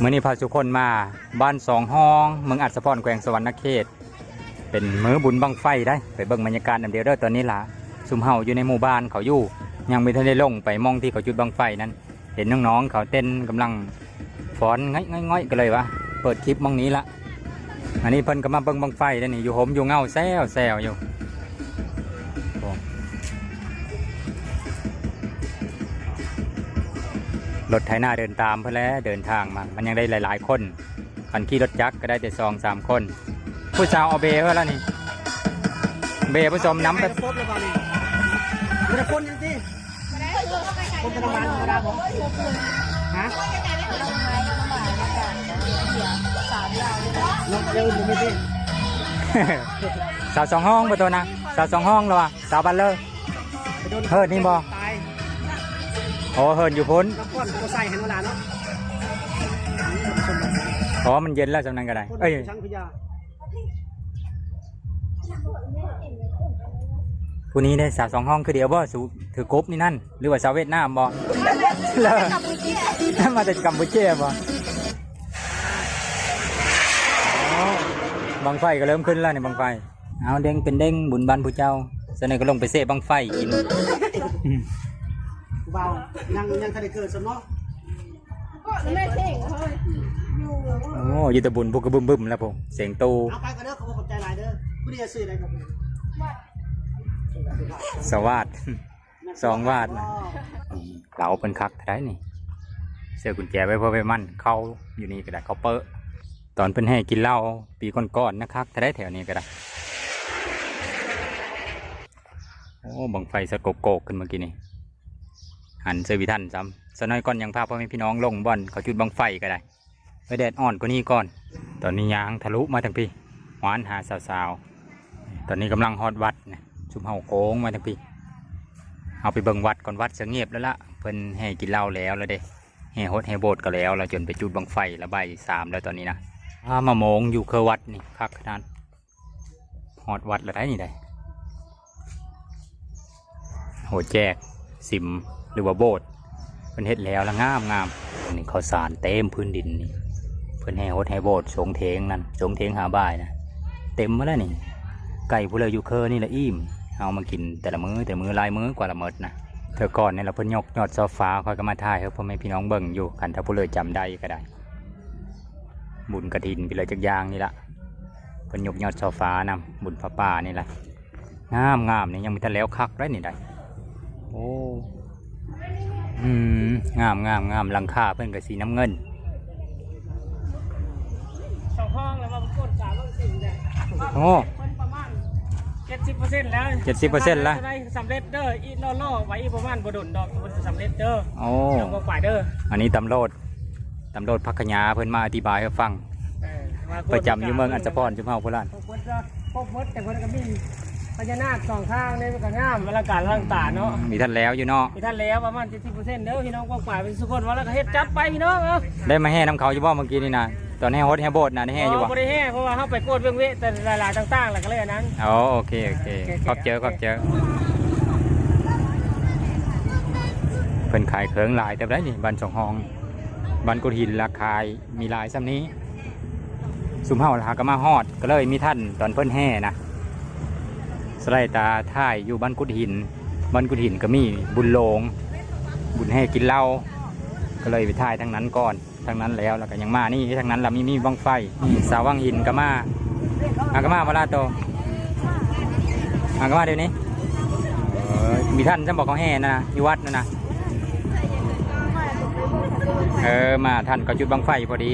เมื่อนี้พาทุกคนมาบ้านสองห้องเมืองอัศพรแขวงสวรรณเขต เป็นมือบุญบังไฟได้ไปเบิ่งบรรยากาศอันเดียวเด้อตอนนี้ล่ะซุมเฮาอยู่ในหมู่บ้านเขาอยู่ยังไม่ทันได้ลงไปมองที่เขาจุดบังไฟนั้น เห็นน้องๆเขาเต้นกำลังฟ้อนง่อยง่อยๆกันเลยวะเปิดคลิปมองนี้ละอันนี้เพิ่นก็มาเบิ่งบังไฟแล้นี่อยู่หมอยู่เงาแซวแซวอยู่ รถไถนาเดินตามเพื่อแล้วเดินทางมา มันยังได้หลาย ๆ คนคันขี่รถจักรก็ได้แต่สองสามคน ผู้สาวเอาเบเพื่อแล้วนี่ เบผสมน้ำไปไปครบแล้วบ้านี่ไม่ได้คนยังสิคนจะทำงานธรรมดาบ่ฮะนกเร็วมึงไม่สิสาวสองห้องประตูนะสาวสองห้องเหรอวะสาวบันเลอร์ไปโดนเฮ้ยนี่บ่ตายโอ้เฮิร์นอยู่พ้นน้ำก้อนก็ใส่ให้เวลาเนาะอ๋อมันเย็นแล้วจำนั้นก็ได้คนเอ้ยช่างพยาผู้นี้ได้สาวสองห้องคือเดียวบ่สูถือกบนี่นั่น หรือว่าสาวเวียดนามบ่เลยมาจากกัมพูชาบ่อ๋อบังไฟก็เริ่มขึ้นแล้วนี่บังไฟ เอาเด้งเป็นเด้งบุญบันผู้เจ้าเสนอก็ลงไปเสะบังไฟกิน เบายังยังทันได้เกิดสมเนาะโอ้อยุตบุญพวกกระบึมบึมๆแล้วผมเสียงตูเอาไปก็เด้อเขาบอกขอบใจหลายเด้อผู้ที่จะซื้ออะไรครับสวัสด สองวาดนะเราเป็นคักได้นี่เสื้อกุญแจไว้เพื่อไปมั่นเข้าอยู่นี่ก็ได้เขาเปอะตอนเป็นให้กินเหล้าปีก่อนๆนะครับถ้าได้แถวนี้ก็ได้โอ้บังไฟสะโกกโกกขึ้นเมื่อกี้นี่ หันเซอร์วิทันซ้ำสน้อยก่อนยังพาพ่อแม่พี่น้องลงบ่อนเขาจุดบังไฟก็ได้ไปแดดอ่อนกว่านี้ก่อน ตอนนี้ยางทะลุมาทั้งพี่หวานหาสาวๆ ตอนนี้กำลังฮอดวัดนะชุมเฮาโค้งมาทั้งพี่เอาไปเบิ่งวัดก่อนวัดเสยงเงียบแล้วละเพิ่นให้กินเหล้าแล้วแล้วเด้แห่ฮดแห่โบสถ์ก็แล้วแล้วจนไปจุดบังไฟแล้วใบายสามแล้วตอนนี้นะอ้ามาโมงอยู่เคอวัดนี่คักขนาดฮอดวัดแล้วได้นี่ได้โหแจกสิม รือว่าโบสถ์เพิ่นเฮ็ดแล้วล้วงามงามอันนี้ข้าวสารเต็มพื้นดินนี่เพิ่นแห่ฮดแห่โบสถ์สงเทงนั่นสงเทงหาบ่ายนะเต็มมาแล้วนี่ไก่ผู้เลยอยู่เคอนี่ละอิ่มเอามากินแต่ละมือ้อแต่ละมือลายมื้อกว่าละเมิดนะเธอก่อนเนี่ยเราเพิ่นยกยอดซอฟ้าคอยก็มาถ่ายให้พ่อแม่พี่น้องเบิ่งอยู่คันถ้าผู้เลยจำได้ก็ได้ บุญกระถินไปเลยจักยางนี่ละเพิ่นยกยอดซอฟ้านำบุญพระป่านี่ละงามงามนี่ยังมีแต่แล้วคักได้นี่ได้โอ้ อืมงามงามงามหลังคาเพิ่นก็สีน้ำเงินสองห้องแล้วมาประกวดสามวันสี่เนี่ยโอ้มันประมาณเจ็ดสิบเปอร์เซ็นต์แล้ว70%แล้ว จะได้สำเร็จเด้ออีล่อล่อๆไว้อีกประมาณบ่โดนดอกมันจะสำเร็จเด้อโอ้เดี๋ยวบอกฝ่ายเด้ออันนี้ตำโรดตำโรดพักขยาเพิ่นมาอธิบายให้ฟังเออมากวดประจำอยู่เมืองอัศพรจุมเฮาโคราชพวกคนจะพวกมดแต่คนก็มี พญานาคสองข้างในมันก็งามบรรยากาศร่างตาเนาะมีท่านแล้วอยู่เนาะมีท่านแล้วประมาณ70%เด้อพี่น้องกว้างฝ่ายเป็นสุคนว่าแล้วก็เฮ็ดจัดไปพี่น้องเอ้าได้มาแห่น้ำเขาอยู่บ่เมื่อกี้นี่นะตอนแห่โฮสแห่โบสถ์นะได้แห่อยู่บ่บ่ได้แห่เพราะว่าเฮาไปโกดเบิ่งเวะแต่หลายๆต่างๆแล้วก็เลยอันนั้น อ๋อโอเคโอเคขอบเจอขอบเจอเพิ่นขายเครื่องหลายแต่ได้นี่บันสองห้องบันกุดหินราคายมีหลายซ้ำนี้ สุมเฮาหาก็มาฮอดก็เลยมีท่านตอนเพิ่นแห่นะส ไลด์ตาท่ายอยู่บ้านกุดหินบ้านกุดหินก็มีบุญโลง บุญแห่กินเหล้าก็เลยไปท่ายทั้งนั้นก่อนทั้งนั้นแล้วแล้วก็ยังมานี่ทั้งนั้นเรามีมีบังไฟนี่สาววังหินก็มาอากามามาลาโตอากามาเดี๋ยวนี้มีท่านจะบอกเขาแห่นะอยู่วัดนะนะเออมาท่านก็จุดบังไฟพอดี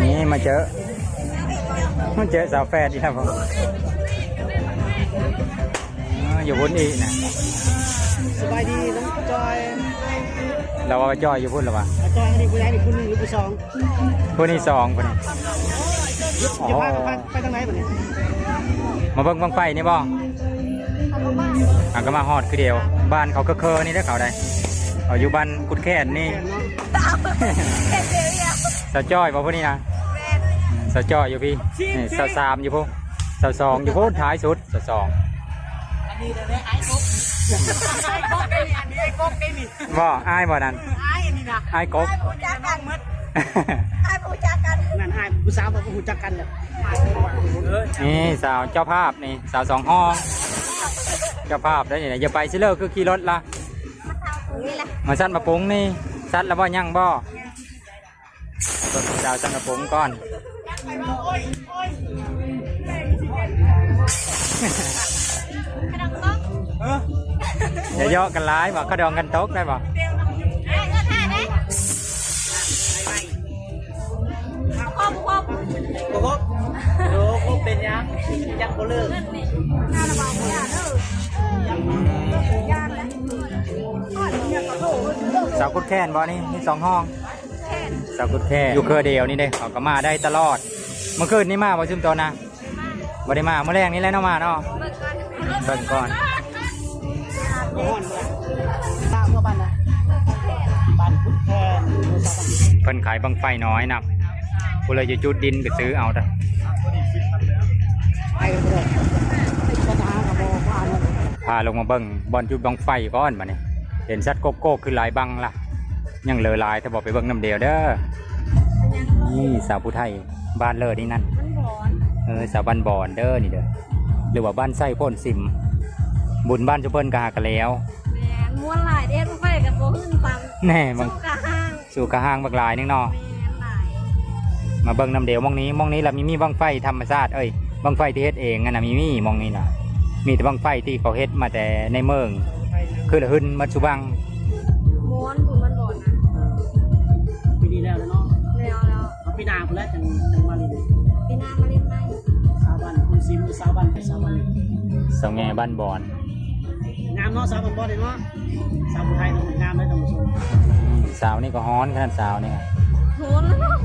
นี่มาเจอมาเจอสาวแฟนดีครับผม อ๋ออยู่พุ่นอีกนะสบายดีน้องจอยเราว่าจอยอยู่พุ่นหรอวะจอยอันนี้ผู้ใหญ่นี่ผู้หนึ่งหรือผู้สองพุ่นที่สองพุ่นนี่จะพากันไปทางไหนบัดนี้มาเบิ่งบังไฟนี่บ่อากามาฮอดคือเดียว บ้านเขาก็เคอๆนี่ได้อเขาได้เขาอยู่บ้านกุดแค่นนี่แม่นเนาะสาวจ้อยบ่พุ่นนี่นะสาวจ้อยอยู่พี่นี่สาวสามอยู่พุ่นสาวสองอยู่พุ่นท้ายสุดสาวสอง อันนี้เดี๋ยวได้ไอ้กบไอ้กบได้นี่อันนี้ไอ้กบได้นี่บ่อ้ายบ่นั่นไอ้อันนี้นะอ้ายกบจักกันมดไอ้ผู้จักกันนั่นอายผู้สาวกับผู้หูจักกันเลยเออนี่สาวเจ้าภาพนี่สาวสองห้อง เจ้าภาพได้นี่อย่าไปซิเลอร์คือขี่รถละนี่แหละมาสั้นมาปุงนี่สั้นแล้วบ่ยังบ่รถสาวสั้นมาปุงก่อน อย่าเยาะกันร้ายบ่เขาดองกันตกได้บ่ไอ้เงินห้าได้ครบครบโอ้โหโอ้โหเป็นยังยังบ่เลิกน้าระบายไม่ได้เด้อยาเนี่ยก็โหสาวกุดแค้นบ่นี่มีสองห้องสาวกุดแค้นอยู่เคือเดียวนี่เด้เขาก็มาได้ตลอดเมื่อคืนนี่มาบ่ซึมตัวนะบ่ได้มาเมื่อแรงนี่แหละเนาะมาเนาะเบิกก่อน เบิ่งก่อนโอ้โหตามบ้านนะบ้านพุทธแคนเพิ่นขายบังไฟน้อยนับกูเลยจะจุดดินไปซื้อเอาแต่ไปเลยก็ทากับโบว่านพาลงมาเบิ่งบอลจุดบังไฟก่อนมาเนี่ยเห็นชัดโกโก้คือลายบังล่ะ ยังเลอลายถ้าบอกไปเบิ่งน้ำเดียวเด้อนี่สาวผู้ไทยบ้านเลอนี่นั่นเออสาวบ้านบอนเด้อนี่เด้อหรือว่าบ้านไส้พ่นสิม บุญบ้านชุเพิ่นกหากันแล้วแมนม้วนหลายเด็ดไฟกับโบขึ้นฟังแน่บางสู้กะห้างสู่กระห้างบักหลายนึงเนาะแมนหลายมาเบิ่งน้ำเดียวมองนี้มองนี้ละมีมีบังไฟธรรมชาติเอ้ยบังไฟที่เฮ็ดเองอันน่ะมีมีมองนี้น่ะมีแต่บังไฟที่เขาเฮ็ดมาแต่ในเมือง คือละหึนมัดสุบังม้วนบุญมันบอนนะปีนี้แล้วเนาะแล้วแล้วเอาปีหนาไปแล้วจังจังมาเลยปีหน้ามาเล่นไหมสาวบ้านคุณซิมสาวบ้านสาวบ้านสองแง่บ้านบอน งามเนาะสาวบ้านบ่ได้เนาะสาวผู้ไทยต้องงามเลยท่านผู้ชมสาวนี่ก็ฮ้อนขนาดสาวนี่โหนแล้วเนาะ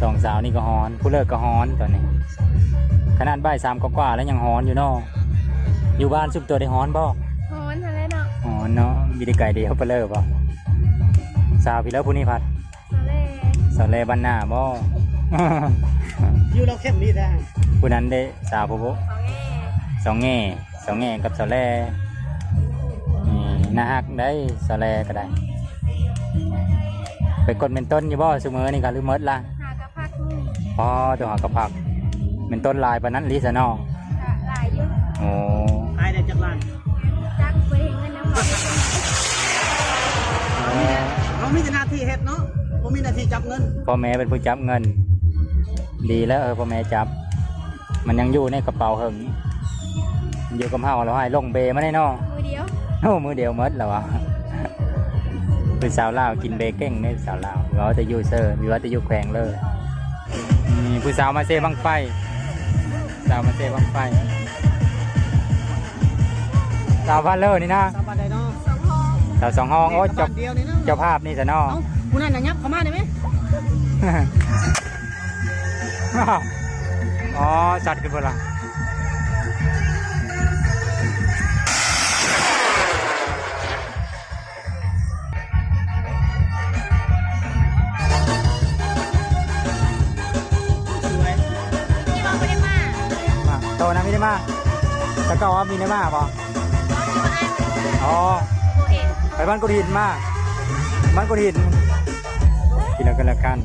สองสาวนี่ก็ฮ้อน ผู้เลิกก็ฮ้อนตอนนี้ ขนาดบ่ายสามกว่าๆแล้วยังฮ้อนอยู่เนาะอยู่บ้านซุปตัวได้ฮ้อนบ่โหนอะไรเนาะฮ้อนเนาะมีแต่ไก่เดียวไปเลยบ่สาวพี่แล้วผู้นี้พัดทะเลสาวเลบ้านหน้าบ่อยู่เราเข้มดีแท้ผู้นั้นได้สาวผู้บ่สองแง่สองแง่ สองแง่กับสาวแลนี่น่าฮักได้สาวแลก็ได้ ไปกดเป็นต้นอยู่บ่ซุมื้อนี่ก็ลืมหมดละหากระพักนี่พอตัวหากระพักเป็นต้นลายปานนั้นลิซะเนาะกะหลายอยุ่โอ้ขายได้จักล้านจักไปเห็นเงินน้ำหอมเรามีแต่หน้าที่เฮ็ดเนาะบ่มีหน้าที่จับเงินพ่อแม่เป็นผู้จับเงิน ดีแล้วเออพ่อแม่จับ มันยังอยู่ในกระเป๋าหึง อยู่กับเฮาเราให้ลงเบมาได้เนาะมือเดียวโอ้มือเดียวหมดแล้ววะเป็นสาวลาวกินเบเก้งเนี่ยสาวลาววิวัฒยูเซอร์วิวัฒยูแขวงเลยมีผู้สาวมาเซบังไฟสาวมาเซบังไฟสาวพาเลอร์นี่นะสาวบ้านใดเนาะสองห้องสาวสองห้องโอ้เจ้าบ้านเดียวนี่เนาะเจ้าภาพนี่สะเนอเอ้าผู้นั้นน่ะยับเข้ามาได้ไหมอ๋อจัดกันเวลา โตนะม่ได้มาแต่ก็ว่ามีได้มาป่ะอ๋อโอเคไปบ้านกุฎหินมาบ้านกุฎหินกินแล้วกันละกัน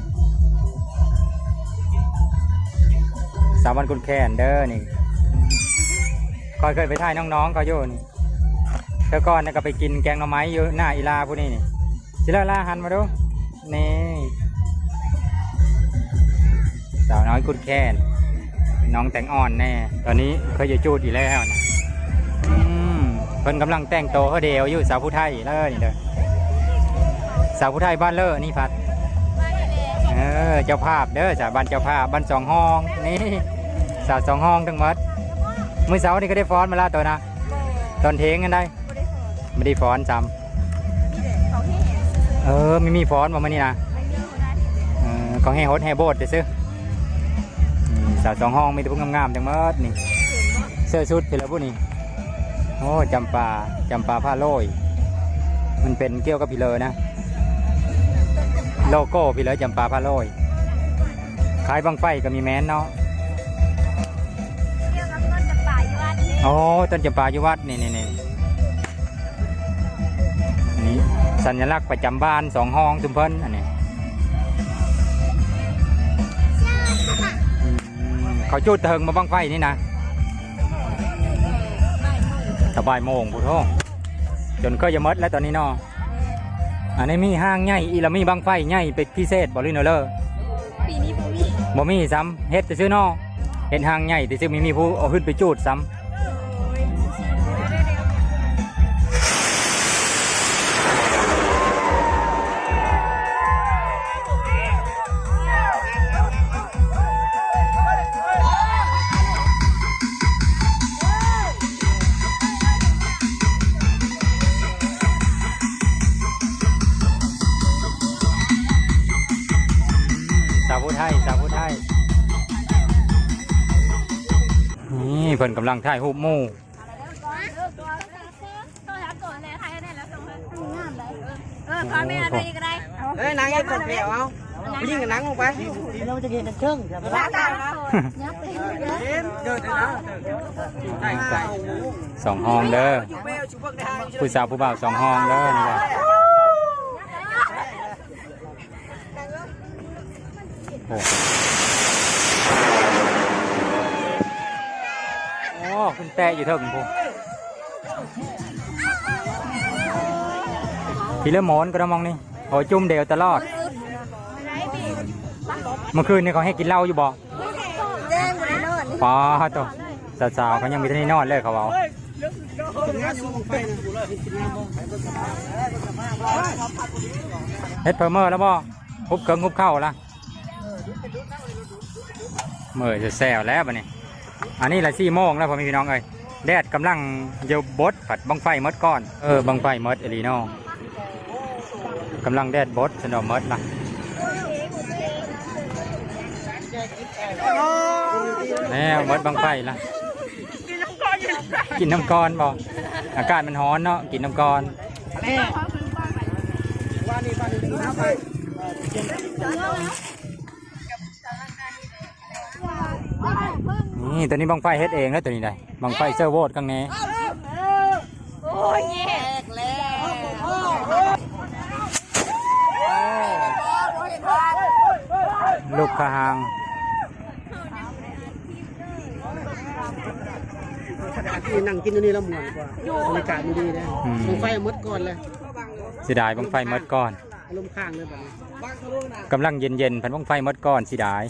สาวบ้านกุฎแคนเด้อนี่คอยเคยไปถ่ายน้องๆเขาอยู่นี่เธอก่อนน่ะก็ไปกินแกงหน่อไม้อยู่หน้าอีลาผู้นี้นี่สิลาลาหันมาดูนี่สาวน้อยกุฎแคน น้องแต่งอ่อนแน่ ตอนนี้เคยจะจูดอีกแล้วนะอืมเพิ่นกำลังแต่งโตวเขาเดียวอยู่สาวผู้ไทยเลยนี่เด้อสาวผู้ไทยบ้านเลอนี่พัดมาที่แลเออเจ้าภาพเด้อจากบ้านเจ้าภาพบ้านสองห้องนี่สาวสองห้องทั้งหมดมื้อเสาร์นี่ก็ได้ฟ้อนมาและตัวนะตอนเทงกันได้ไม่ได้สอนไม่ได้ฟ้อนซ้นี่แหละเขาให้เห็นำเออไม่มีฟ้อนมามื่อนี้นะไม่เยอะนะเออเขาให้ฮดให้โบดเด้อซื้อนี่ สาวสองห้องมีแต่พวกงามๆทั้งหมดนี่เสื้อชุดเพลผู้นี่โอ้จำปาจำปาผ้าโรยมันเป็นเกี่ยวกับพิเลอนะ โลโก้พิเลอจำปาผ้าโรยขายบังไฟก็มีแมนเนาะเที่ยวกับต้นจะป่าอยู่วัดนี่โอ้ต้นจำปาอยู่วัดนี่นี่นี่อันนี้สัญลักษณ์ประจำบ้านสองห้องทุมเพิ่นอันนี้ เขาจุดเถิงมาบังไฟนี่นะสบายโมงพุทโธจนก็จะหมดแล้วตอนนี้เนาะอันนี้มีห้างใหญ่อีละมีบังไฟใหญ่เป็นพิเศษบอลินเลอร์ปีนี้บ่มีบ่มีซ้ำเฮ็ดแต่ซื้อเนอเห็นห้างใหญ่แต่ซื้อมีมีผู้เอาขึ้นไปจูดซ้ำาวผู้ไทยสาวผู้ไทยนี่เพิ่นกำลังถ่ายรูปหมู่เอแม่อะไรก็ได้เฮ้ยนางยังกดเปียวเอายิงกับนางลงไปเราจะเห็นกันเชิงใช่ไหมล่ะยับไปเดินเลยนะได้ใส่สองห้องเด้อผู้สาวผู้บ่าวสองห้องเด้อนี่แหละ โอ้โอ้คุณแตะอยู่เถิงพูพี่เล่มหมอนก็ระมองนี่โอ้จุ่มเดียวตลอด เมื่อคืนนี่เขาให้กินเหล้าอยู่บ่อป้าตัวสาวๆเขายังมีท่านี้นอนเลยเขาเอากินงานสู้ไปนะกูเลยกินงานบ่เฮ็ดเพอเมอร์แล้วบ่ฮุบเกิงฮุบเข้าละ เมื่อจะแซวแล้วบัดนี้ อันนี้ละสี่โมงแล้วพอม่พี่น้องเอ้ยแดดกำลังเยวบดผัดบังไฟมดก้อน เออบังไฟมดเอลีโน่กำลังแดดบดสนอมดละแน่มดบังไฟละกินน้ำก้อนบ่อากาศมันร้อนเนาะกินน้ำก้อนว่านี่ว่านี่น้ำไป นี่ตัวนี้บังไฟเฮ็ดเองแล้วตัวนี้ได้บังไฟเซอร์โวดข้างในโอ้ยแยกแล้วลูกคางที่นั่งกินอยู่นี่แล้วม่วนกว่าบรรยากาศดีๆนะลงไฟมดก่อนเลยเสียดายบังไฟหมดก้อนอารมณ์ข้างเลยแบบนี้กำลังเย็นๆพันบังไฟหมดก้อนเสียดาย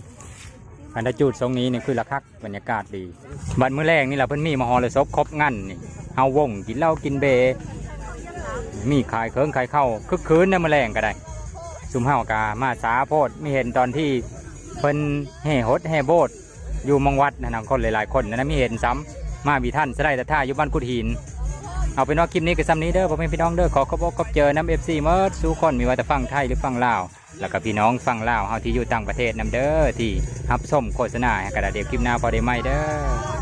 พันธจุดทรงนี้นี่คือละคักบรรยากาศดีบัดมื้อแรกนี่แหละเพิ่นมีมหรสพครบงั้นนี่เฮาวงกินเหล้ากินเบร์มีขายเครื่องขายเข้าคึกคืนในมื้อแรงก็ได้ซุมเฮากามาสาโพดไม่เห็นตอนที่เพิ่นแห่ฮดแห่โบสถ์อยู่มองวัดนะนะคนหลายๆคนนะนะมีเห็นซ้ำมาบีท่านสได์แต่ท่าอยู่บ้านกุดหิน เอาเป็นว่าคลิปนี้ก็ซ้ำนี้เด้อพ่อแม่พี่น้องเด้อขอขอบอกขอบเจอน้ำเอฟซีเมื่อสู้คนมีว่าแต่ฟังไทยหรือฟังลาว แล้วก็พี่น้องฟังลาวเฮาที่อยู่ต่างประเทศนํเด้อที่รับชมโฆษณาให้กระดาษเดียวคลิปหน้าพอได้ไหมเด้อ